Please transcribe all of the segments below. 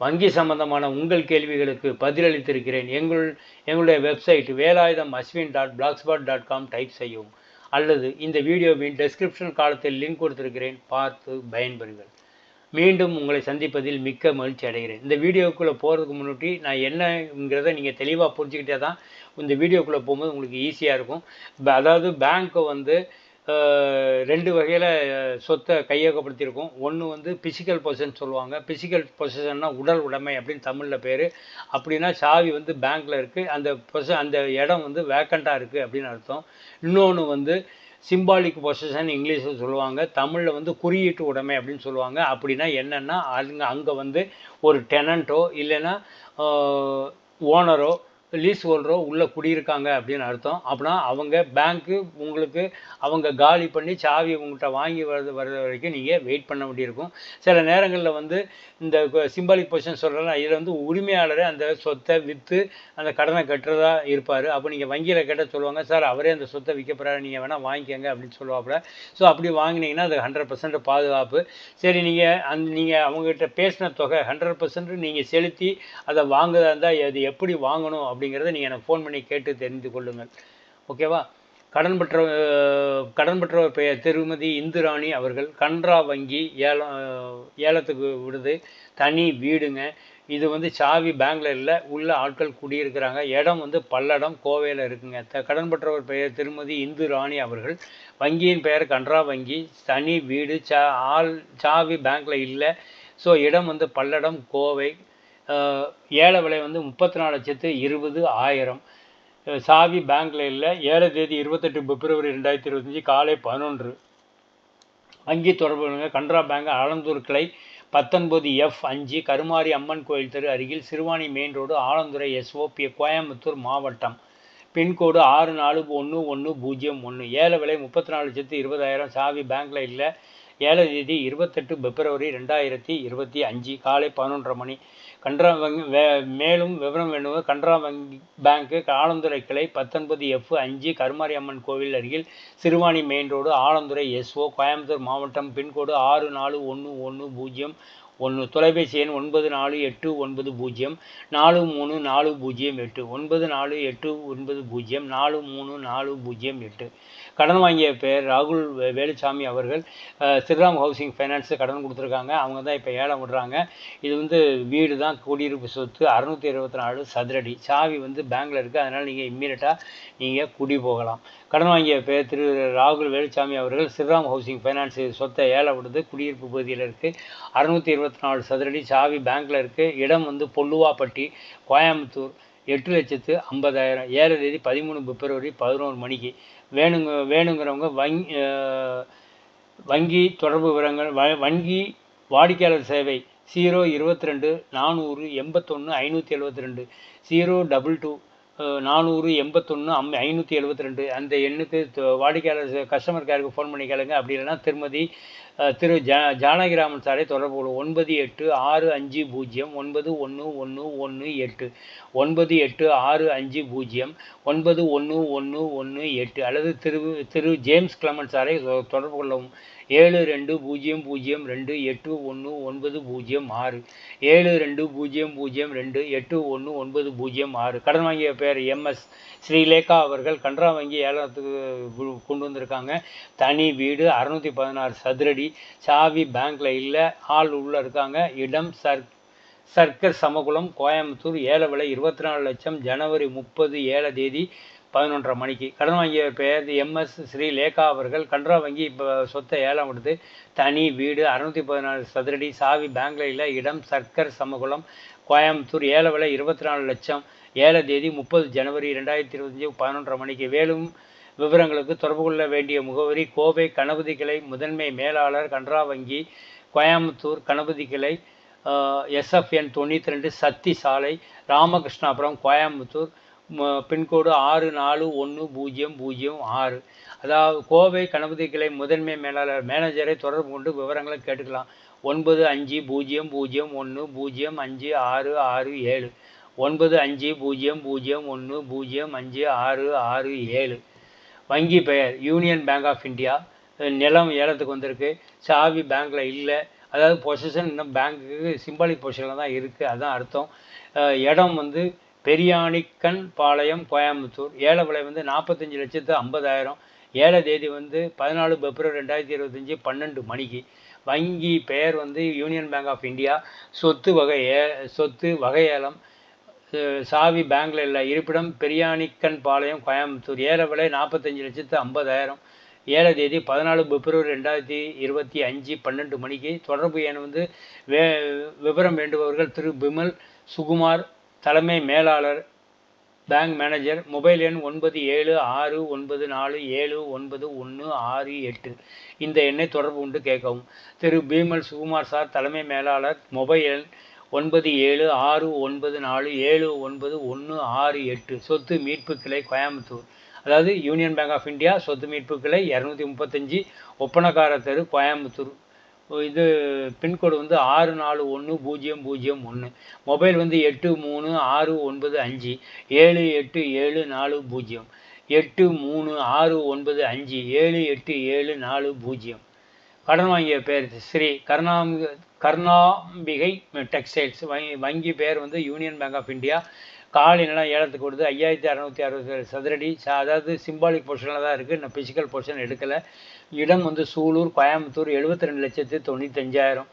வங்கி சம்பந்தமான உங்கள் கேள்விகளுக்கு பதிலளித்திருக்கிறேன். எங்கள் எங்களுடைய website Velayutham Ashwin dot blogspot dot com type செய்யவும். அல்லது இந்த வீடியோவின் டெஸ்கிரிப்ஷன் காலத்தில் லிங்க் கொடுத்திருக்கிறேன். பார்த்து பயன்பெறுங்கள். மீண்டும் உங்களை சந்திப்பதில் மிக்க மகிழ்ச்சி அடைகிறேன். இந்த வீடியோக்குள்ளே போகிறதுக்கு முன்னாடி நான் என்னங்கிறத நீங்கள் தெளிவாக புரிஞ்சுக்கிட்டே தான் இந்த வீடியோக்குள்ளே போகும்போது உங்களுக்கு ஈஸியாக இருக்கும். அதாவது பேங்க்கை வந்து ரெண்டு வகையில் சொத்தை கையகப்படுத்தியிருக்கோம். ஒன்று வந்து பிசிக்கல் பொசிஷன் சொல்லுவாங்க. பிசிக்கல் பொசிஷன்னா உடல் உடைமை அப்படின்னு தமிழில் பேர். அப்படின்னா சாவி வந்து பேங்க்கில் இருக்குது அந்த பொச அந்த இடம் வந்து வேக்கண்ட்டாக இருக்குது அப்படின்னு அர்த்தம். இன்னொன்று வந்து சிம்பாலிக் பொசிஷன் இங்கிலீஷில் சொல்லுவாங்க. தமிழில் வந்து குறியீட்டு உடைமை அப்படின்னு சொல்லுவாங்க. அப்படின்னா என்னென்னா அங்கே அங்கே வந்து ஒரு டெனண்ட்டோ இல்லைன்னா ஓனரோ லீஸ் ஹோல்டரோ உள்ளே குடியிருக்காங்க அப்படின்னு அர்த்தம். அப்படின்னா அவங்க பேங்க்கு உங்களுக்கு அவங்க காலி பண்ணி சாவி உங்கள்கிட்ட வாங்கி வர்றது வர்ற வரைக்கும் நீங்கள் வெயிட் பண்ண வேண்டியிருக்கும். சில நேரங்களில் வந்து இந்த சிம்பாலிக் பொசிஷன் சொல்கிறேன் இதில் வந்து உரிமையாளரே அந்த சொத்தை விற்று அந்த கடனை கட்டுறதா இருப்பார். அப்போ நீங்கள் வங்கியில் கேட்டால் சொல்லுவாங்க சார் அவரே அந்த சொத்தை விற்க போகிறாரு நீங்கள் வேணால் வாங்கிக்கோங்க அப்படின்னு சொல்லுவாப்புல. ஸோ அப்படி வாங்கினீங்கன்னா அது ஹண்ட்ரட் பர்சன்ட் பாதுகாப்பு. சரி நீங்கள் அந் நீங்கள் அவங்ககிட்ட பேசின தொகை ஹண்ட்ரட் பர்சன்ட் நீங்கள் செலுத்தி அதை வாங்குறதா இருந்தால் அது எப்படி வாங்கணும் அப்படிங்கிறத நீங்கள் எனக்கு ஃபோன் பண்ணி கேட்டு தெரிந்து கொள்ளுங்கள். ஓகேவா கடன் பெற்ற கடன் பெற்றவர் பெயர் திருமதி இந்துராணி அவர்கள் கன்ரா வங்கி ஏலம் ஏலத்துக்கு விடுது. தனி வீடுங்க. இது வந்து சாவி பேங்க்ல இல்லை உள்ள ஆட்கள் குடியிருக்கிறாங்க. இடம் வந்து பல்லடம் கோவையில் இருக்குங்க. த கடன் பெற்றவர் பெயர் திருமதி இந்து ராணி அவர்கள் வங்கியின் பெயர் கன்ரா வங்கி. தனி வீடு சா ஆள் சாவி பேங்க்கில் இல்லை. ஸோ இடம் வந்து பல்லடம் கோவை. ஏழை ஏல விலை வந்து முப்பத்தி நாலு லட்சத்து இருபது ஆயிரம். சாவி பேங்க்ல இல்லை. ஏழு தேதி இருபத்தெட்டு பிப்ரவரி ரெண்டாயிரத்தி இருபத்தஞ்சி காலை பதினொன்று. வங்கி தொடர்புங்க கனரா பேங்க் ஆலந்தூர் கிளை பத்தொன்பது எஃப் அஞ்சு கருமாரி அம்மன் கோயில் தெரு அருகில் Siruvani main road Alandurai S O P Coimbatore மாவட்டம். பின்கோடு ஆறு நாலு ஒன்று ஒன்று பூஜ்ஜியம் ஒன்று ஏழை விலை முப்பத்தி நாலு லட்சத்து இருபதாயிரம். சாவி பேங்க்கில் இல்லை. ஏழை தேதி இருபத்தெட்டு பிப்ரவரி ரெண்டாயிரத்தி இருபத்தி அஞ்சு காலை பதினொன்றரை மணி. கன்ரா வங்கி வே- மேலும் விவரம் வேண்டுவது கன்ரா வங்கி பேங்க்கு ஆலந்துறை கிளை பத்தொன்பது எஃப் அஞ்சு கருமாரி அம்மன் கோவில் அருகில் Siruvani main road Alandurai S O Coimbatore மாவட்டம் பின்கோடு ஆறு நாலு ஒன்று ஒன்று பூஜ்ஜியம் ஒன்று தொலைபேசி எண் ஒன்பது நாலு எட்டு ஒன்பது பூஜ்ஜியம் நாலு மூணு நாலு பூஜ்ஜியம் எட்டு. ஒன்பது நாலு எட்டு ஒன்பது பூஜ்ஜியம் நாலு மூணு நாலு பூஜ்ஜியம் எட்டு. கடன் வாங்கிய பேர் ராகுல் வேலுசாமி வேலுச்சாமி அவர்கள் ஸ்ரீராம் ஹவுசிங் ஃபைனான்ஸு கடன் கொடுத்துருக்காங்க. அவங்க தான் இப்போ ஏலம் விடுறாங்க. இது வந்து வீடு தான் குடியிருப்பு சொத்து. அறநூற்றி இருபத்தி நாலு சதுரடி. சாவி வந்து பேங்கில் இருக்குது அதனால் நீங்கள் இம்மீடியட்டாக நீங்கள் குடி போகலாம். கடன் வாங்கிய பேர் திரு ராகுல் வேலுச்சாமி அவர்கள் ஸ்ரீராம் ஹவுசிங் ஃபைனான்ஸ் சொத்தை ஏலம் விடுது. குடியிருப்பு பகுதியில் இருக்குது அறநூற்றி இருபத்தி நாலு சதுரடி சாவி பேங்க்ல இருக்குது இடம் வந்து பொல்லுவாப்பட்டி கோயம்புத்தூர். எட்டு லட்சத்து ஐம்பதாயிரம். ஏழு தேதி பதிமூணு பிப்ரவரி பதினோரு மணிக்கு. வேணுங்க வேணுங்கிறவங்க வங்கி வங்கி தொடர்பு விவரங்கள் வ- வங்கி வாடிக்கையாளர் சேவை ஜீரோ இருபத்தி ரெண்டு நானூறு எண்பத்தொன்று ஐநூற்றி எழுபத்தி ரெண்டு ஜீரோ டபுள் டூ நானூறு எண்பத்தொன்று அம் ஐநூற்றி எழுபத்தி ரெண்டு அந்த எண்ணுக்கு வாடிக்கையாளர் கஸ்டமர் கேருக்கு ஃபோன் பண்ணி கேளுங்க. அப்படி இல்லைன்னா திருமதி திரு ஜா ஜானகிராமன் சாரை தொடர்பு கொள்ளும் ஒன்பது எட்டு ஆறு அஞ்சு பூஜ்ஜியம் ஒன்பது ஒன்று ஒன்று ஒன்று எட்டு. ஒன்பது எட்டு ஆறு அஞ்சு பூஜ்ஜியம் ஒன்பது ஒன்று ஒன்று ஒன்று எட்டு. அல்லது திரு திரு ஜேம்ஸ் கிளமன் சாரை தொ- தொடர்பு கொள்ளவும். ஏழு ரெண்டு பூஜ்ஜியம் பூஜ்ஜியம் ரெண்டு எட்டு ஒன்று ஒன்பது பூஜ்ஜியம் ஆறு. ஏழு ரெண்டு பூஜ்ஜியம் பூஜ்ஜியம் ரெண்டு எட்டு ஒன்று ஒன்பது பூஜ்ஜியம் ஆறு. கடன் வாங்கிய பேர் எம்எஸ் ஸ்ரீலேகா அவர்கள் கனரா வங்கி ஏலத்துக்கு கொண்டு வந்திருக்காங்க. தனி வீடு அறுநூற்றி பதினாறு சதுரடி சாவி பேங்க்ல இல்லை ஆள் உள்ள இருக்காங்க. இடம் சர் சர்க்கர் சமகுளம் கோயம்புத்தூர் ஏழை விலை இருபத்தி நாலு லட்சம் ஜனவரி முப்பது ஏழை தேதி பதினொன்றரை மணிக்கு. கடன் வாங்கிய பெயர் எம்எஸ் ஸ்ரீ லேகா அவர்கள் கனரா வங்கி இப்போ சொத்தை ஏலம் கொடுத்து தனி வீடு அறுநூற்றி பதினாலு சதுரடி சாவி பேங்க்ல இல்லை இடம் சர்க்கர் சமகுளம் கோயம்புத்தூர் ஏல விலை இருபத்தி நாலு லட்சம். ஏழை தேதி முப்பது ஜனவரி ரெண்டாயிரத்தி இருபத்தஞ்சி பதினொன்றரை மணிக்கு. மேலும் விவரங்களுக்கு தொடர்பு கொள்ள வேண்டிய முகவரி கோவை கணபதி கிளை முதன்மை மேலாளர் கனரா வங்கி கோயம்புத்தூர் கணபதி கிளை எஸ்எஃப்என் தொண்ணூற்றி ரெண்டு சக்தி சாலை ராமகிருஷ்ணாபுரம் கோயம்புத்தூர் பின்கோடு ஆறு நாலு ஒன்று பூஜ்ஜியம் பூஜ்ஜியம் ஆறு. அதாவது கோவை கணபதி கிளை முதன்மை மேலாளர் மேனேஜரை தொடர்பு கொண்டு விவரங்களை கேட்டுக்கலாம். ஒன்பது அஞ்சு பூஜ்ஜியம் பூஜ்ஜியம் ஒன்று பூஜ்ஜியம் அஞ்சு ஆறு ஆறு ஏழு. ஒன்பது அஞ்சு பூஜ்ஜியம் பூஜ்ஜியம் ஒன்று பூஜ்ஜியம் அஞ்சு ஆறு ஆறு ஏழு. வங்கி பெயர் யூனியன் பேங்க் ஆஃப் இந்தியா. நிலம் ஏலத்துக்கு வந்திருக்கு. சாவி பேங்க்கில் இல்லை. அதாவது பொசிஷன் இன்னும் பேங்க்குக்கு சிம்பாலிக் பொசிஷனில் தான் இருக்குது அதுதான் அர்த்தம். இடம் வந்து பெரியாணிக்கன் பாளையம் கோயம்புத்தூர். ஏல விலை வந்து நாற்பத்தஞ்சு லட்சத்து ஐம்பதாயிரம். ஏழை தேதி வந்து பதினாலு பிப்ரவரி ரெண்டாயிரத்தி இருபத்தஞ்சி பன்னெண்டு மணிக்கு. வங்கி பெயர் வந்து யூனியன் பேங்க் ஆஃப் இந்தியா சொத்து வகை ஏ சொத்து வகையேலம் சாவி பேங்கில் இல்லை. இருப்பிடம் பெரியாணிக்கன் பாளையம் கோயம்புத்தூர். ஏல விலை நாற்பத்தஞ்சு லட்சத்து ஐம்பதாயிரம். ஏழை தேதி பதினாலு பிப்ரவரி ரெண்டாயிரத்தி இருபத்தி அஞ்சு பன்னெண்டு மணிக்கு. தொடர்பு எண் வந்து வே விவரம் வேண்டுபவர்கள் திரு. பிமல் சுகுமார் தலைமை மேலாளர் பேங்க் மேனேஜர் மொபைல் எண் ஒன்பது ஏழு ஆறு ஒன்பது நாலு ஏழு ஒன்பது ஒன்று ஆறு எட்டு. இந்த எண்ணை தொடர்பு கொண்டு கேட்கவும். திரு. பீமல் சுகுமார் சார் தலைமை மேலாளர் மொபைல் எண் ஒன்பது ஏழு ஆறு ஒன்பது நாலு ஏழு ஒன்பது ஒன்று ஆறு எட்டு. சொத்து மீட்பு கிளை கோயம்புத்தூர். அதாவது யூனியன் பேங்க் ஆஃப் இந்தியா சொத்து மீட்பு கிளை இரநூத்தி முப்பத்தஞ்சு ஒப்பனக்கார தெரு கோயம்புத்தூர். இது பின்கோடு வந்து ஆறு நாலு ஒன்று பூஜ்ஜியம் பூஜ்ஜியம் ஒன்று மொபைல் வந்து எட்டு மூணு ஆறு ஒன்பது அஞ்சு. ஏழு எட்டு ஏழு நாலு பூஜ்ஜியம். எட்டு மூணு ஆறு ஒன்பது அஞ்சு. ஏழு எட்டு ஏழு நாலு பூஜ்ஜியம். கடன் வாங்கிய பேர் ஸ்ரீ கருணாம்பி கருணாம்பிகை டெக்ஸ்டைல்ஸ். வங்கி வங்கி பேர் வந்து யூனியன் பேங்க் ஆஃப் இந்தியா. கால் நிலம் ஏலத்துக்கு கொடுத்து ஐயாயிரத்தி அறநூற்றி அறுபத்தி சதுரடி. அதாவது சிம்பாலிக் பொர்ஷனில் தான் இருக்குது இன்னும் ஃபிசிக்கல் பொர்ஷன் எடுக்கலை. இடம் வந்து சூலூர் கோயம்புத்தூர் எழுபத்தி ரெண்டு லட்சத்து தொண்ணூத்தஞ்சாயிரம்.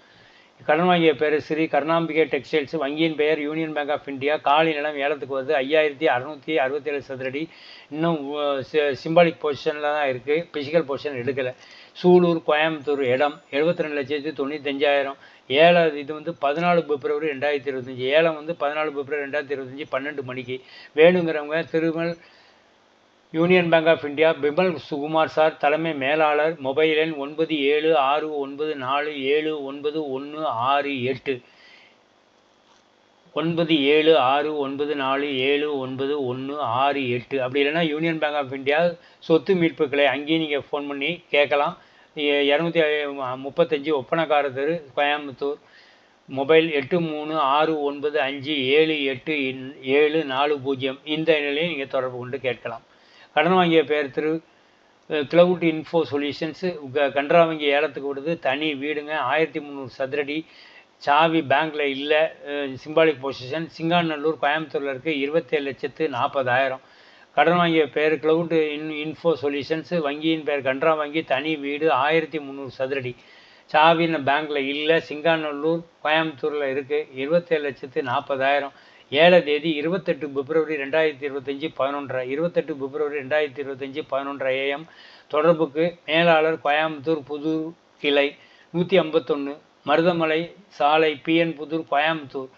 கடன் வாங்கிய பேர் ஸ்ரீ கருணாம்பிகை டெக்ஸ்டைல்ஸ். வங்கியின் பெயர் யூனியன் பேங்க் ஆஃப் இந்தியா. காலி நிலம் ஏலத்துக்கு வருது. ஐயாயிரத்தி அறநூற்றி அறுபத்தேழு சதுரடி. இன்னும் சிம்பாலிக் பொசிஷனில் தான் இருக்குது பிசிக்கல் பொசிஷன் எடுக்கலை. சூலூர் கோயம்புத்தூர் இடம் எழுபத்தி ரெண்டு லட்சத்து தொண்ணூத்தஞ்சாயிரம். ஏழை இது வந்து பதினாலு பிப்ரவரி ரெண்டாயிரத்தி இருபத்தஞ்சி. ஏலம் வந்து பதினாலு பிப்ரவரி ரெண்டாயிரத்தி இருபத்தஞ்சி பன்னெண்டு மணிக்கு. வேணுங்கிறவங்க Thirumal union bank of India Bimal Sukumar sir தலைமை மேலாளர் மொபைல் எண் ஒன்பது ஏழு ஆறு ஒன்பது நாலு ஏழு ஒன்பது ஒன்று ஆறு எட்டு. ஒன்பது ஏழு ஆறு ஒன்பது நாலு ஏழு ஒன்பது ஒன்று ஆறு எட்டு. அப்படி இல்லைன்னா யூனியன் பேங்க் ஆஃப் இந்தியா சொத்து மீட்பு கிளை அங்கேயும் நீங்கள் ஃபோன் பண்ணி கேட்கலாம். இரநூத்தி முப்பத்தஞ்சு ஒப்பனக்கார தெரு கோயம்புத்தூர். மொபைல் எட்டு மூணு ஆறு ஒன்பது அஞ்சு ஏழு எட்டு இன்- ஏழு நாலு பூஜ்ஜியம். இந்த நிலையை நீங்கள் தொடர்பு கொண்டு கேட்கலாம். கடன் வாங்கிய பேர் திரு கிளவுட் இன்ஃபோ சொல்யூஷன்ஸு கன்றா வங்கி ஏலத்துக்கு விடுது. தனி வீடுங்க ஆயிரத்தி முந்நூறு சதுரடி. சாவி பேங்க்கில் இல்லை சிம்பாலிக் பொசிஷன் சிங்காநல்லூர் கோயம்புத்தூரில் இருக்குது இருபத்தேழு லட்சத்து நாற்பதாயிரம் கடன் வாங்கிய பேர் கிளவுட் இன் இன்ஃபோ சொல்யூஷன்ஸு வங்கியின் பேர் கன்றா வங்கி தனி வீடு ஆயிரத்தி முந்நூறு சதுரடி. சாவின்னு பேங்க்கில் இல்லை சிங்காநல்லூர் கோயம்புத்தூரில் இருக்குது இருபத்தேழு லட்சத்து நாற்பதாயிரம் ஏழாம் தேதி இருபத்தெட்டு பிப்ரவரி ரெண்டாயிரத்தி இருபத்தஞ்சி பதினொன்றரை. இருபத்தெட்டு பிப்ரவரி ரெண்டாயிரத்தி இருபத்தஞ்சி பதினொன்றரை ஏஎம் தொடர்புக்கு மேலாளர் கோயம்புத்தூர் புது கிளை நூற்றி ஐம்பத்தொன்று மருதமலை சாலை பிஎன் புதூர் கோயம்புத்தூர்.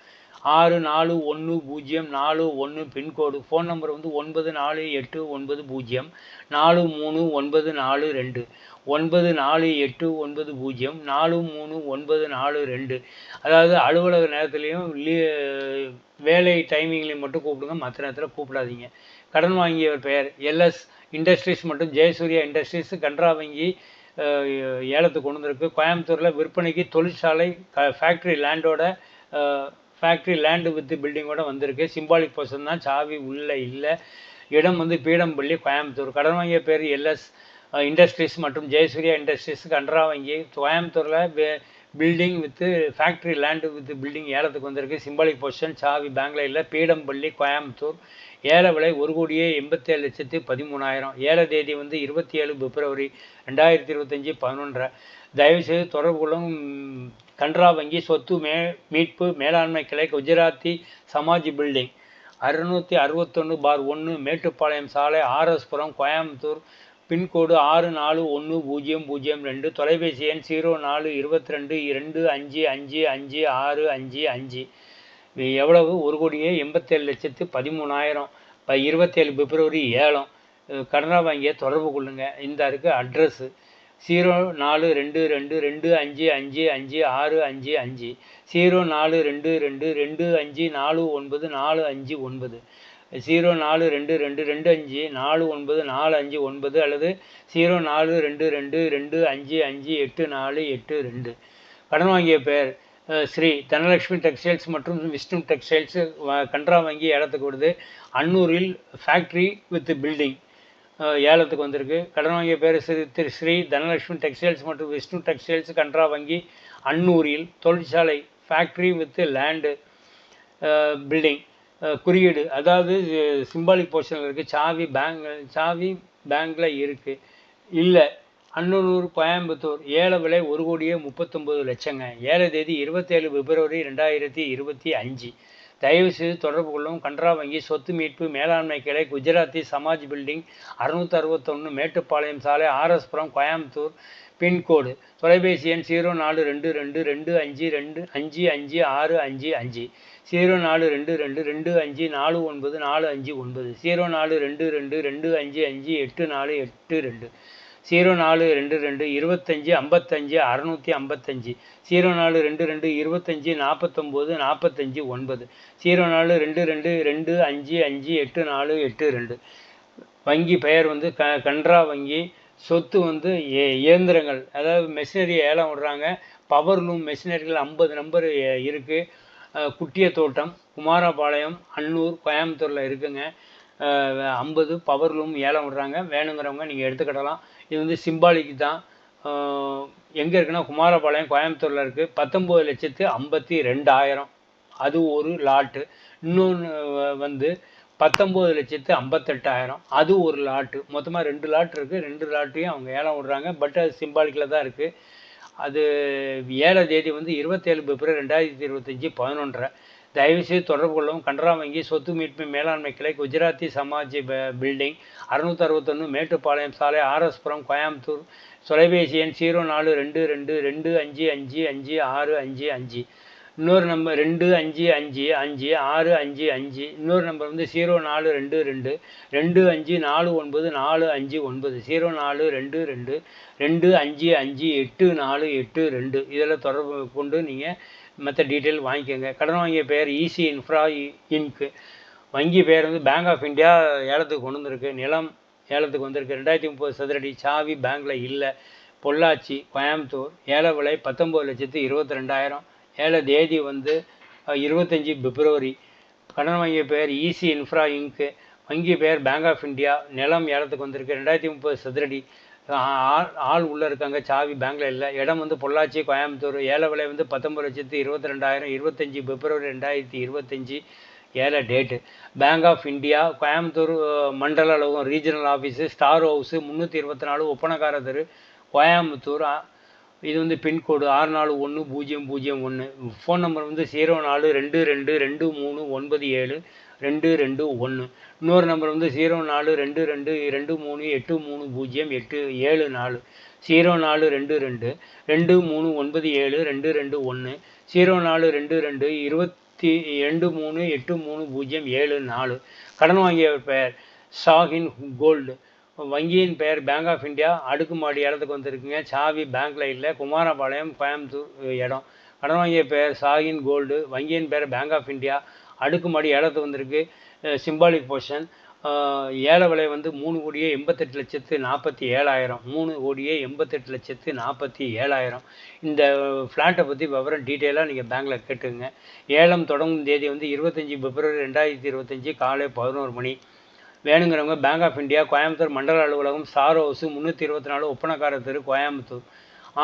ஆறு நாலு ஒன்று பூஜ்ஜியம் நாலு ஒன்று பின்கோடு. ஃபோன் நம்பர் வந்து ஒன்பது நாலு எட்டு ஒன்பது பூஜ்ஜியம் நாலு மூணு ஒன்பது நாலு ரெண்டு. ஒன்பது நாலு எட்டு ஒன்பது பூஜ்ஜியம் நாலு மூணு ஒன்பது நாலு ரெண்டு. அதாவது அலுவலக நேரத்துலையும் லீ வேலை டைமிங்லையும் மட்டும் கூப்பிடுங்க மற்ற நேரத்தில் கூப்பிடாதீங்க. கடன் வாங்கியவர் பெயர் எல்எஸ் இண்டஸ்ட்ரீஸ் மற்றும் ஜெயசூர்யா இண்டஸ்ட்ரீஸ் கன்றா வங்கி ஏலத்துக்கு கொண்டு வந்திருக்கு. கோயம்புத்தூரில் விற்பனைக்கு தொழிற்சாலை ஃபேக்ட்ரி லேண்டோட ஃபேக்ட்ரி லேண்டு வித் பில்டிங்கோட வந்திருக்கு. சிம்பாலிக் பர்சன் தான் சாவி உள்ள இல்லை. இடம் வந்து பீடம்பள்ளி கோயம்புத்தூர். கடன் வாங்கிய பேர் எல்எஸ் இண்டஸ்ட்ரீஸ் மற்றும் ஜெயசூர்யா இண்டஸ்ட்ரீஸ் கன்றா வங்கி கோயம்புத்தூரில் building with factory land with building ஏலத்துக்கு வந்திருக்கு. சிம்பாலிக் பொசிஷன் சாவி பேங்க்ல பீடம்பள்ளி கோயம்புத்தூர். ஏல விலை ஒரு கோடியே எண்பத்தேழு லட்சத்து பதிமூணாயிரம். ஏழ தேதி வந்து இருபத்தி ஏழு பிப்ரவரி ரெண்டாயிரத்தி இருபத்தஞ்சி பதினொன்றரை. தயவுசெய்து தொடர்பு கொள்ளும் கன்ரா வங்கி சொத்து மே மீட்பு மேலாண்மை கிளை குஜராத்தி சமாஜ் பில்டிங். அறுநூற்றி அறுபத்தொன்று பார் ஒன்று மேட்டுப்பாளையம் சாலை ஆர்எஸ்புரம் கோயம்புத்தூர். பின்கோடு ஆறு நாலு ஒன்று பூஜ்ஜியம் பூஜ்ஜியம் ரெண்டு. தொலைபேசி எண் ஜீரோ நாலு இருபத்தி ரெண்டு இரண்டு அஞ்சு அஞ்சு அஞ்சு ஆறு அஞ்சு அஞ்சு. எவ்வளவு? ஒரு கோடியே எண்பத்தேழு லட்சத்து பதிமூணாயிரம். இப்போ இருபத்தேழு பிப்ரவரி ஏழம். கனரா வங்கியை தொடர்பு கொள்ளுங்கள் இந்த இருக்குது அட்ரஸ்ஸு ஜீரோ நாலு ரெண்டு ரெண்டு ரெண்டு அஞ்சு அஞ்சு அஞ்சு ஆறு அஞ்சு அஞ்சு. ஜீரோ நாலு ரெண்டு ரெண்டு ரெண்டு அஞ்சு நாலு ஒன்பது நாலு அஞ்சு ஒன்பது. ஜீரோ நாலு ரெண்டு ரெண்டு ரெண்டு அஞ்சு நாலு ஒன்பது நாலு அஞ்சு ஒன்பது அல்லது ஜீரோ நாலு ரெண்டு ரெண்டு ரெண்டு அஞ்சு அஞ்சு எட்டு நாலு எட்டு ரெண்டு. கடன் வாங்கிய பெயர் ஸ்ரீ தனலட்சுமி டெக்ஸ்டைல்ஸ் மற்றும் விஷ்ணு டெக்ஸ்டைல்ஸ் கன்றா வங்கி ஏலத்துக்கு விடுது அன்னூரில் ஃபேக்ட்ரி வித் பில்டிங் ஏலத்துக்கு வந்திருக்கு. கடன் வாங்கிய பேர் ஸ்ரீ திரு ஸ்ரீ தனலட்சுமி டெக்ஸ்டைல்ஸ் மற்றும் விஷ்ணு டெக்ஸ்டைல்ஸ் கன்றா வங்கி அன்னூரில் தொழிற்சாலை ஃபேக்ட்ரி வித் லேண்டு பில்டிங் குறியீடு. அதாவது சிம்பாலிக் போர்ஷனில் இருக்குது சாவி பேங்க் சாவி பேங்க்கில் இருக்குது இல்லை அன்னூர் கோயம்புத்தூர் ஏல விலை ஒரு கோடியே முப்பத்தொம்பது லட்சங்க. ஏழை தேதி இருபத்தேழு பிப்ரவரி ரெண்டாயிரத்தி இருபத்தி அஞ்சு. தயவுசெய்து தொடர்பு கொள்ளவும். கன்ரா வங்கி சொத்து மீட்பு மேலாண்மை கிளை குஜராத்தி சமாஜ் பில்டிங் அறுநூத்தி அறுபத்தொன்று மேட்டுப்பாளையம் சாலை ஆர்எஸ்புரம் கோயம்புத்தூர் பின்கோடு தொலைபேசி எண் ஜீரோ நாலு ரெண்டு ரெண்டு ரெண்டு அஞ்சு ரெண்டு அஞ்சு அஞ்சு ஆறு அஞ்சு அஞ்சு ஜீரோ நாலு ரெண்டு ரெண்டு ரெண்டு அஞ்சு நாலு ஒன்பது நாலு அஞ்சு ஒன்பது ஜீரோ நாலு ரெண்டு ரெண்டு ரெண்டு அஞ்சு அஞ்சு எட்டு நாலு எட்டு ரெண்டு ஜீரோ நாலு ரெண்டு ரெண்டு இருபத்தஞ்சி ஐம்பத்தஞ்சு அறநூற்றி ஐம்பத்தஞ்சு ஜீரோ நாலு ரெண்டு ரெண்டு இருபத்தஞ்சி நாற்பத்தொம்போது நாற்பத்தஞ்சு ஒன்பது ஜீரோ நாலு ரெண்டு ரெண்டு ரெண்டு அஞ்சு அஞ்சு எட்டு நாலு எட்டு ரெண்டு வங்கி பெயர் வந்து க கன்ட்ரா வங்கி சொத்து வந்து ஏ இயந்திரங்கள். அதாவது மெஷினரி ஏலம் விடுறாங்க. பவர் லூம் மெஷினரிகள் ஐம்பது நம்பர் இருக்குது குட்டிய தோட்டம் குமாரபாளையம் அன்னூர் கோயம்புத்தூரில் இருக்குங்க. ஐம்பது பவர் லூம் ஏலம் விடுறாங்க. வேணுங்கிறவங்க நீங்கள் எடுத்துக்கிடலாம். இது வந்து சிம்பாலிக்கு தான். எங்கே இருக்குன்னா குமாரபாளையம் கோயம்புத்தூரில் இருக்குது பத்தொம்பது லட்சத்து ஐம்பத்தி ரெண்டாயிரம். அது ஒரு லாட்டு இன்னொன்று வந்து பத்தொம்போது லட்சத்து ஐம்பத்தெட்டாயிரம். அது ஒரு லாட்டு மொத்தமாக ரெண்டு லாட் இருக்குது ரெண்டு லாட்டையும் அவங்க ஏலம் விடுறாங்க. பட் அது சிம்பாலிக்கில் தான் இருக்குது அது ஏழை தேதி வந்து இருபத்தேழு பிப்ரவரி ரெண்டாயிரத்தி இருபத்தஞ்சி பதினொன்றரை. தயவுசெய்து தொடர்பு கொள்ளவும். கனரா வங்கி சொத்து மீட்பு மேலாண்மை கிளை குஜராத்தி சமாஜ் ப- பில்டிங் அறுநூத்தி அறுபத்தொன்று மேட்டுப்பாளையம் சாலை ஆர்எஸ்புரம் கோயம்புத்தூர். தொலைபேசி எண் ஜீரோ நாலு ரெண்டு ரெண்டு ரெண்டு அஞ்சு அஞ்சு அஞ்சு ஆறு அஞ்சு அஞ்சு. இன்னொரு நம்பர் ரெண்டு அஞ்சு அஞ்சு அஞ்சு ஆறு அஞ்சு அஞ்சு. இன்னொரு நம்பர் வந்து ஜீரோ நாலு ரெண்டு ரெண்டு. ரெண்டு அஞ்சு நாலு ஒன்பது நாலு அஞ்சு ஒன்பது. ஜீரோ நாலு ரெண்டு ரெண்டு. ரெண்டு அஞ்சு அஞ்சு எட்டு நாலு எட்டு ரெண்டு. இதில் தொடர்பு கொண்டு நீங்கள் மற்ற டீட்டெயில் வாங்கிக்கோங்க. கடன் வாங்கிய பெயர் ஈசி இன்ஃப்ரா இன்க்கு வங்கி பெயர் வந்து பேங்க் ஆஃப் இந்தியா ஏலத்துக்கு கொண்டு வந்திருக்கு. நிலம் ஏலத்துக்கு வந்திருக்கு. ரெண்டாயிரத்தி முப்பது சதுரடி சாவி பேங்க்கில் இல்லை. பொள்ளாச்சி கோயம்புத்தூர். ஏல விலை பத்தொம்பது லட்சத்து இருபத்தி ரெண்டாயிரம். ஏழை தேதி வந்து இருபத்தஞ்சி பிப்ரவரி. கடன் வங்கி பெயர் ஈசி இன்ஃப்ரா இங்கு வங்கி பெயர் பேங்க் ஆஃப் இந்தியா நிலம் ஏலத்துக்கு வந்திருக்கு. ரெண்டாயிரத்தி முப்பது சதுரடி. ஆள் ஆள் உள்ளே இருக்காங்க. சாவி பேங்க்கில் இல்லை. இடம் வந்து பொள்ளாச்சி கோயம்புத்தூர். ஏழை விலை வந்து பத்தொம்பது லட்சத்து இருபத்தி ரெண்டாயிரம் இருபத்தஞ்சி பிப்ரவரி ரெண்டாயிரத்தி இருபத்தஞ்சி. ஏழை date bank of India Coimbatore மண்டல அலுவலகம் ரீஜனல் ஆஃபீஸு ஸ்டார் ஹவுஸு முந்நூற்றி இருபத்தி நாலு ஒப்பனக்கார தெரு கோயம்புத்தூர். இது வந்து பின்கோடு ஆறு நாலு ஒன்று பூஜ்ஜியம் பூஜ்ஜியம் ஒன்று. ஃபோன் நம்பர் வந்து ஜீரோ நாலு ரெண்டு ரெண்டு ரெண்டு மூணு ஒன்பது ஏழு ரெண்டு ரெண்டு ஒன்று. இன்னொரு நம்பர் வந்து ஜீரோ நாலு ரெண்டு ரெண்டு ரெண்டு மூணு எட்டு மூணு பூஜ்ஜியம் எட்டு ஏழு நாலு. ஜீரோ நாலு ரெண்டு ரெண்டு ரெண்டு மூணு ஒன்பது ஏழு ரெண்டு ரெண்டு ஒன்று. ஜீரோ நாலு ரெண்டு ரெண்டு இருபத்தி ரெண்டு மூணு எட்டு மூணு பூஜ்ஜியம் ஏழு நாலு. கடன் வாங்கியவர் பெயர் ஷாஹின் கோல்டு. வங்கியின் பெயர் பேங்க் ஆஃப் இந்தியா அடுக்குமாடி இடத்துக்கு வந்திருக்குங்க. சாவி பேங்க் இல்லை. குமாரபாளையம் கோயம்புத்தூர் இடம். கடன் வாங்கிய பெயர் சாகின் கோல்டு. வங்கியின் பெயர் பேங்க் ஆஃப் இந்தியா அடுக்குமாடி இடத்துக்கு வந்திருக்கு. சிம்பாலிக் போர்ஷன் ஏல விலை வந்து மூணு கோடியே எண்பத்தெட்டு லட்சத்து நாற்பத்தி ஏழாயிரம். மூணு கோடியே எண்பத்தெட்டு லட்சத்து நாற்பத்தி ஏழாயிரம். இந்த ஃப்ளாட்டை பற்றி விவரம் டீட்டெயிலாக நீங்கள் பேங்க்கில் கேட்டுங்க ஏலம் தொடங்கும் தேதி வந்து இருபத்தஞ்சி பிப்ரவரி ரெண்டாயிரத்தி இருபத்தஞ்சி காலை பதினோரு மணி. வேணுங்கிறவங்க பேங்க் ஆஃப் இந்தியா கோயம்புத்தூர் மண்டல அலுவலகம் சார் ஹவுஸு முந்நூற்றி இருபத்தி நாலு ஒப்பனக்கார தெரு கோயம்புத்தூர்.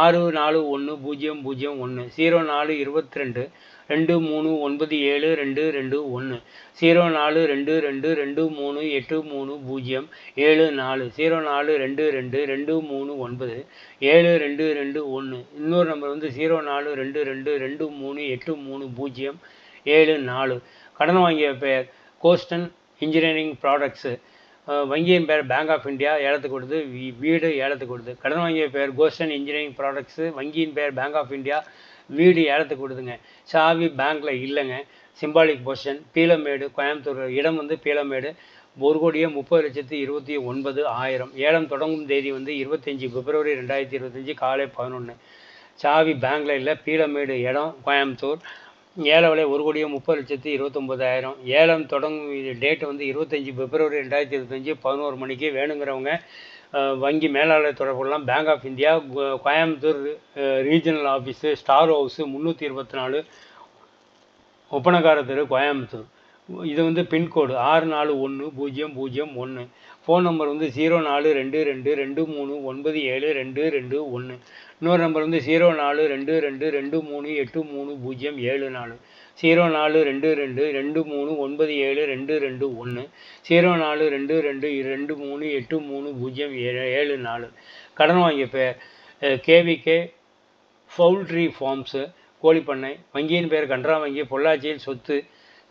ஆறு நாலு ஒன்று பூஜ்ஜியம் பூஜ்ஜியம் ஒன்று. ஜீரோ நாலு இருபத்தி ரெண்டு ரெண்டு மூணு ஒன்பது ஏழு ரெண்டு ரெண்டு ஒன்று. ஜீரோ நாலு ரெண்டு ரெண்டு ரெண்டு மூணு எட்டு மூணு பூஜ்ஜியம் ஏழு நாலு. ஜீரோ நாலு ரெண்டு ரெண்டு ரெண்டு மூணு ஒன்பது. ஏழு ரெண்டு ரெண்டு ஒன்று. இன்னொரு நம்பர் வந்து ஜீரோ நாலு ரெண்டு ரெண்டு ரெண்டு மூணு எட்டு மூணு பூஜ்ஜியம் ஏழு நாலு. கடன் வாங்கிய பெயர் கோஸ்டன் இன்ஜினியரிங் ப்ராடக்ட்ஸு uh, வங்கியின் பேர் பேங்க் ஆஃப் இந்தியா ஏலத்துக்கு கொடுத்து வீடு ஏலத்துக்கு கொடுத்து. கடன் வாங்கிய பேர் கோஸ்டன் இன்ஜினியரிங் ப்ராடக்ட்ஸு வங்கியின் பேர் பேங்க் ஆஃப் இந்தியா வீடு ஏலத்துக்கு கொடுத்துங்க. சாவி பேங்க்கில் இல்லைங்க. சிம்பாலிக் போர்ஷன் பீலமேடு கோயம்புத்தூர் இடம் வந்து பீலமேடு ஒரு கோடியே முப்பது லட்சத்து இருபத்தி ஒன்பது ஆயிரம். ஏலம் தொடங்கும் தேதி வந்து இருபத்தஞ்சி பிப்ரவரி ரெண்டாயிரத்தி இருபத்தஞ்சி காலை பதினொன்று சாவி பேங்க்ல இல்லை பீலமேடு இடம் கோயம்புத்தூர். ஏல விலை ஒரு கோடியே முப்பது லட்சத்து இருபத்தொம்போதாயிரம் ஏலம் தொடங்கும் டேட் வந்து இருபத்தஞ்சி பிப்ரவரி ரெண்டாயிரத்தி இருபத்தஞ்சி பதினோரு மணிக்கு வேணுங்கிறவங்க வங்கி மேலாளர் தொடர்புலாம் bank of India go- Coimbatore regional office star house முந்நூற்றி இருபத்தி நாலு ஒப்பனக்கார தெரு கோயம்புத்தூர். இது வந்து பின்கோடு ஆறு நாலு ஒன்று பூஜ்ஜியம் பூஜ்ஜியம் ஒன்று ஃபோன் நம்பர் வந்து ஜீரோ நாலு ரெண்டு ரெண்டு ரெண்டு மூணு ஒன்பது ஏழு ரெண்டு ரெண்டு ஒன்று இன்னொரு நம்பர் வந்து ஜீரோ நாலு ரெண்டு ரெண்டு ரெண்டு மூணு எட்டு மூணு பூஜ்ஜியம் ஏழு நாலு. ஜீரோ நாலு ரெண்டு ரெண்டு ரெண்டு மூணு ஒன்பது ஏழு ரெண்டு ரெண்டு ஒன்று ஜீரோ நாலு ரெண்டு ரெண்டு ரெண்டு மூணு எட்டு மூணு பூஜ்ஜியம் ஏழு ஏழு நாலு. கடன் வாங்கிய பேர் கேவிகே பவுல்ட்ரி ஃபார்ம்ஸு கோழிப்பண்ணை வங்கியின் பெயர் கன்றா வங்கி பொள்ளாச்சியில் சொத்து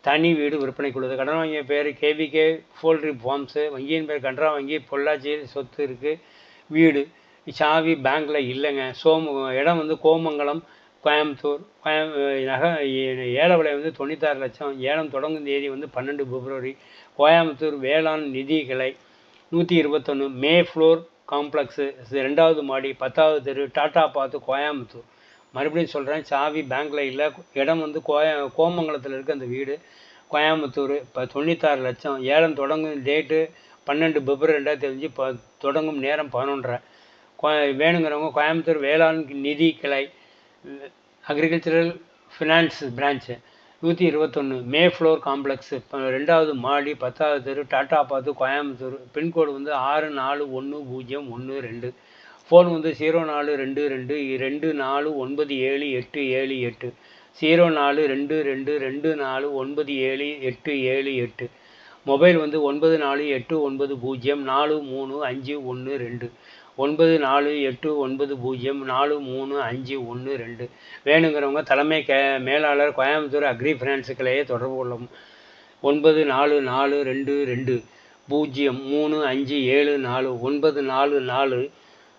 தனி வீடு விற்பனைக்குள்ளது கடன் வாங்கிய பேர் கேவிகே போல்ட்ரி ஃபார்ம்ஸு வங்கியின் பேர் கன்றா வங்கி பொள்ளாச்சியில் சொத்து இருக்குது வீடு. சாவி பேங்க்கில் இல்லைங்க. சோமு இடம் வந்து கோமங்கலம் கோயம்புத்தூர் கோயம் நகை ஏல விலை வந்து தொண்ணூத்தாறு லட்சம் ஏலம் தொடங்கும் தேதி வந்து பன்னெண்டு பிப்ரவரி கோயம்புத்தூர் வேளாண் நிதி கிளை நூற்றி இருபத்தொன்று மே ஃப்ளோர் காம்ப்ளெக்ஸு ரெண்டாவது மாடி பத்தாவது தெரு டாட்டா பார்த்து கோயம்புத்தூர். மறுபடியும் சொல்கிறேன் சாவி பேங்க்கில் இல்லை இடம் வந்து கோய கோமங்கலத்தில் இருக்குது அந்த வீடு கோயம்புத்தூர் இப்போ தொண்ணூத்தாறு லட்சம் ஏலம் தொடங்கும் டேட்டு பன்னெண்டு பிப்ரவரி ரெண்டாயிரத்தி அஞ்சு ப தொடங்கும் நேரம் பதினொன்றரை. வேணுங்கிறவங்க கோயம்புத்தூர் வேளாண் நிதி கிளை அக்ரிகல்ச்சரல் ஃபினான்ஸ் பிரான்ச்சு நூற்றி இருபத்தொன்று மே ஃப்ளோர் காம்ப்ளெக்ஸு இப்போ ரெண்டாவது மாடி பத்தாவது தெரு டாட்டா பார்த்து கோயம்புத்தூர். பின்கோடு வந்து ஆறு நாலு ஒன்று பூஜ்ஜியம் ஒன்று ரெண்டு. ஃபோன் வந்து ஜீரோ நாலு ரெண்டு ரெண்டு ரெண்டு நாலு ஒன்பது ஏழு எட்டு ஏழு எட்டு. ஜீரோ நாலு ரெண்டு ரெண்டு ரெண்டு நாலு ஒன்பது ஏழு எட்டு ஏழு எட்டு. மொபைல் வந்து ஒன்பது நாலு எட்டு ஒன்பது பூஜ்ஜியம் நாலு மூணு அஞ்சு ஒன்று ரெண்டு. ஒன்பது நாலு எட்டு ஒன்பது பூஜ்ஜியம் நாலு மூணு அஞ்சு ஒன்று ரெண்டு. வேணுங்கிறவங்க தலைமை கே மேலாளர் கோயம்புத்தூர் அக்ரி ஃபினான்ஸ் கிளையை தொடர்பு கொள்ளவும். ஒன்பது நாலு நாலு ரெண்டு ரெண்டு பூஜ்ஜியம் மூணு அஞ்சு ஏழு நாலு ஒன்பது நாலு நாலு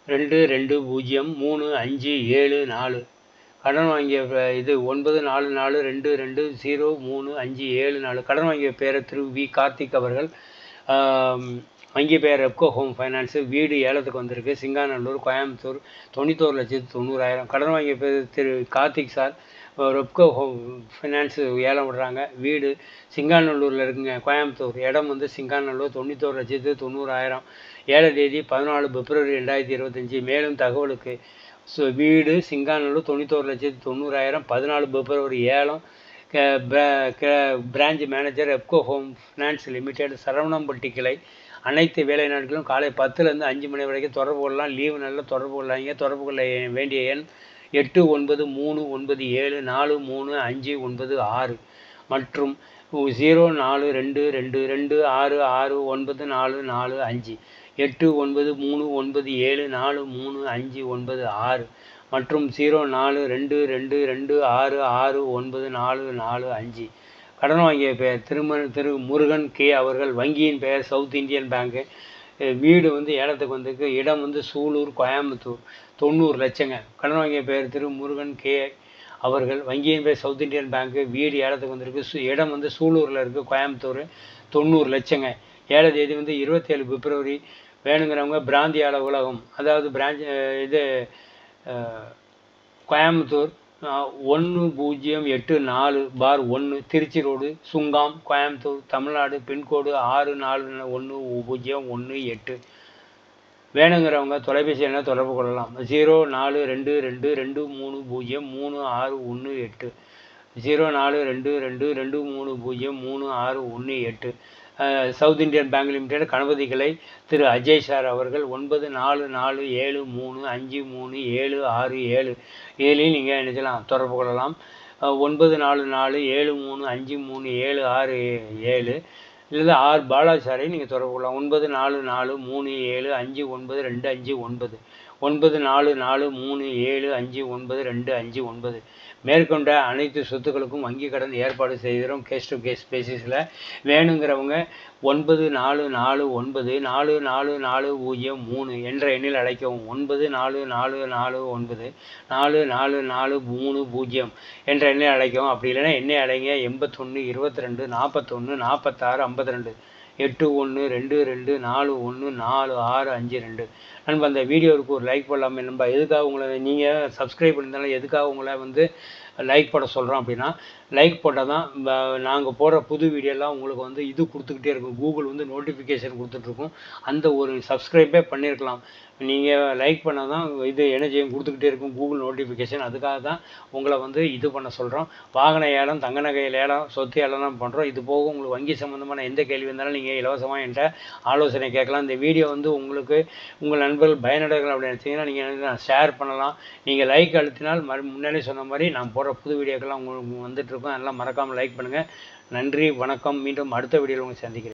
ரெண்டு ரெண்டு பூஜ்ஜியம் மூணு அஞ்சு ஏழு நாலு. கடன் வாங்கிய இது ஒன்பது நாலு நாலு ரெண்டு ரெண்டு ஜீரோ மூணு அஞ்சு ஏழு நாலு. கடன் வாங்கிய பேரை திரு வி. கார்த்திக் அவர்கள் வங்கி பெயர் ரெப்கோ ஹோம் ஃபைனான்ஸு வீடு ஏலத்துக்கு வந்திருக்கு. சிங்காநல்லூர் கோயம்புத்தூர் தொண்ணூத்தோரு லட்சத்து தொண்ணூறாயிரம். கடன் வாங்கிய பேர் Thiru Karthik sir. Repco home finance ஏலம் விடுறாங்க. வீடு சிங்காநல்லூரில் இருக்குங்க. கோயம்புத்தூர். இடம் வந்து சிங்காநல்லூர் தொண்ணூத்தோரு லட்சத்து தொண்ணூறாயிரம். ஏழை தேதி பதினாலு பிப்ரவரி ரெண்டாயிரத்தி இருபத்தஞ்சி. மேலும் தகவலுக்கு ஸோ வீடு சிங்காநல்லூர் தொண்ணூத்தோரு லட்சத்து தொண்ணூறாயிரம். பதினாலு பிப்ரவரி ஏலம். Branch manager Repco home finance limited Saravanampatti கிளை. அனைத்து வேலை நாட்களும் காலை பத்துலேருந்து அஞ்சு மணி வரைக்கும் தொடர்பு கொள்ளலாம். லீவு நாளில் தொடர்பு கொள்ளாங்க தொடர்பு கொள்ள வேண்டிய எண் எட்டு ஒன்பது மூணு ஒன்பது ஏழு நாலு மூணு அஞ்சு ஒன்பது ஆறு மற்றும் ஜீரோ நாலு ரெண்டு ரெண்டு ரெண்டு ஆறு ஆறு ஒன்பது நாலு நாலு அஞ்சு எட்டு ஒன்பது மூணு ஒன்பது ஏழு நாலு மூணு அஞ்சு ஒன்பது ஆறு மற்றும் ஜீரோ நாலு ரெண்டு ரெண்டு ரெண்டு ஆறு ஆறு ஒன்பது நாலு நாலு அஞ்சு கடன் வாங்கிய பெயர் திருமண திரு முருகன் கே அவர்கள் வங்கியின் பெயர் சவுத் இந்தியன் பேங்க்கு வீடு வந்து ஏலத்துக்கு வந்திருக்கு. இடம் வந்து சூலூர் கோயம்புத்தூர். தொண்ணூறு லட்சங்க. கடன் வாங்கிய பெயர் திரு முருகன் கே அவர்கள் வங்கியின் பேர் சவுத் இந்தியன் பேங்க்கு வீடு ஏலத்துக்கு வந்திருக்கு. சு- இடம் வந்து சூலூரில் இருக்குது கோயம்புத்தூர். தொண்ணூறு லட்சங்க. ஏழை தேதி வந்து இருபத்தேழு பிப்ரவரி. வேணுங்கிறவங்க பிராந்தியால உலகம். அதாவது பிராஞ்ச் இது கோயம்புத்தூர் ஒன்று பூஜ்ஜியம் எட்டு நாலு பார் ஒன்று திருச்சி ரோடு சுங்காம் கோயம்புத்தூர் தமிழ்நாடு பின்கோடு ஆறு நாலு ஒன்று பூஜ்ஜியம் ஒன்று எட்டு. வேணுங்கிறவங்க தொலைபேசி எண்ணை தொடர்பு கொள்ளலாம். ஜீரோ நாலு ரெண்டு ரெண்டு ரெண்டு மூணு பூஜ்ஜியம் மூணு ஆறு ஒன்று எட்டு. ஜீரோ நாலு ரெண்டு ரெண்டு ரெண்டு மூணு பூஜ்ஜியம் மூணு ஆறு ஒன்று எட்டு. சவுத் இந்தியன் பேங்க் லிமிடெட் கணபதிகளை திரு அஜய் சார் அவர்கள் ஒன்பது நாலு நாலு ஏழு மூணு அஞ்சு மூணு ஏழு ஆறு ஏழு ஏழில் நீங்கள் நினைச்சலாம் தொடர்பு கொள்ளலாம். ஒன்பது நாலு நாலு ஏழு மூணு அஞ்சு மூணு ஏழு ஆறு ஏழு இல்லை ஆர் பாலாச்சாரை நீங்கள் தொடர்பு கொள்ளலாம். ஒன்பது நாலு நாலு மூணு ஏழு அஞ்சு ஒன்பது ரெண்டு அஞ்சு ஒன்பது. ஒன்பது நாலு நாலு மூணு ஏழு அஞ்சு ஒன்பது ரெண்டு அஞ்சு ஒன்பது. மேற்கொண்ட அனைத்து சொத்துக்களுக்கும் வங்கி கடன் ஏற்பாடு செய்கிறோம் கேஸ் டு கேஸ் பேசிஸில் வேணுங்கிறவங்க ஒன்பது நாலு நாலு ஒன்பது நாலு நாலு நாலு பூஜ்ஜியம் மூணு என்ற எண்ணில் அழைக்கவும். ஒன்பது நாலு நாலு நாலு ஒன்பது நாலு நாலு நாலு மூணு பூஜ்ஜியம் என்ற எண்ணில் அழைக்கவும். அப்படி இல்லைன்னா என்னை அழைங்க. எண்பத்தொன்று இருபத்தி ரெண்டு நாற்பத்தொன்று நாற்பத்தாறு ஐம்பத்தி ரெண்டு எட்டு ஒன்று ரெண்டு ரெண்டு நாலு ஒன்று நாலு ஆறு அஞ்சு ரெண்டு. நண்பா அந்த வீடியோவுக்கு ஒரு லைக் போடலாமே நண்பா. எதுக்காக உங்களை நீங்கள் சப்ஸ்கிரைப் பண்ணியிருந்தாலும் எதுக்காக உங்களை வந்து லைக் போட சொல்கிறோம் அப்படின்னா லைக் போட்டால் தான் நாங்கள் போடுற புது வீடியோலாம் உங்களுக்கு வந்து இது கொடுத்துக்கிட்டே இருக்கும். கூகுள் வந்து நோட்டிஃபிகேஷன் கொடுத்துட்ருக்கும். அந்த ஒரு சப்ஸ்கிரைபே பண்ணியிருக்கலாம் நீங்கள் லைக் பண்ணால் தான் இது எனர்ஜியும் கொடுத்துக்கிட்டே இருக்கும். கூகுள் நோட்டிஃபிகேஷன் அதுக்காக தான் உங்களை வந்து இது பண்ண சொல்கிறோம் வாகன ஏலம் தங்க நகை ஏலம் சொத்து ஏலம்லாம் பண்ணுறோம் இது போக உங்களுக்கு வங்கி சம்மந்தமான எந்த கேள்வி இருந்தாலும் நீங்கள் இலவசமாக என்கிட்ட ஆலோசனை கேட்கலாம். இந்த வீடியோ வந்து உங்களுக்கு உங்கள் நண்பர்கள் பயனடைகள் அப்படின்னு நினச்சிங்கன்னா நீங்கள் ஷேர் பண்ணலாம். நீங்கள் லைக் அழுத்தினால் மறு முன்னாலே சொன்ன மாதிரி நான் போடுற புது வீடியோக்கெல்லாம் உங்களுக்கு வந்துட்டுருக்கோம் அதெல்லாம் மறக்காமல் லைக் பண்ணுங்கள் நன்றி வணக்கம். மீண்டும் அடுத்த வீடியோவில் உங்களை சந்திக்கிறேன்.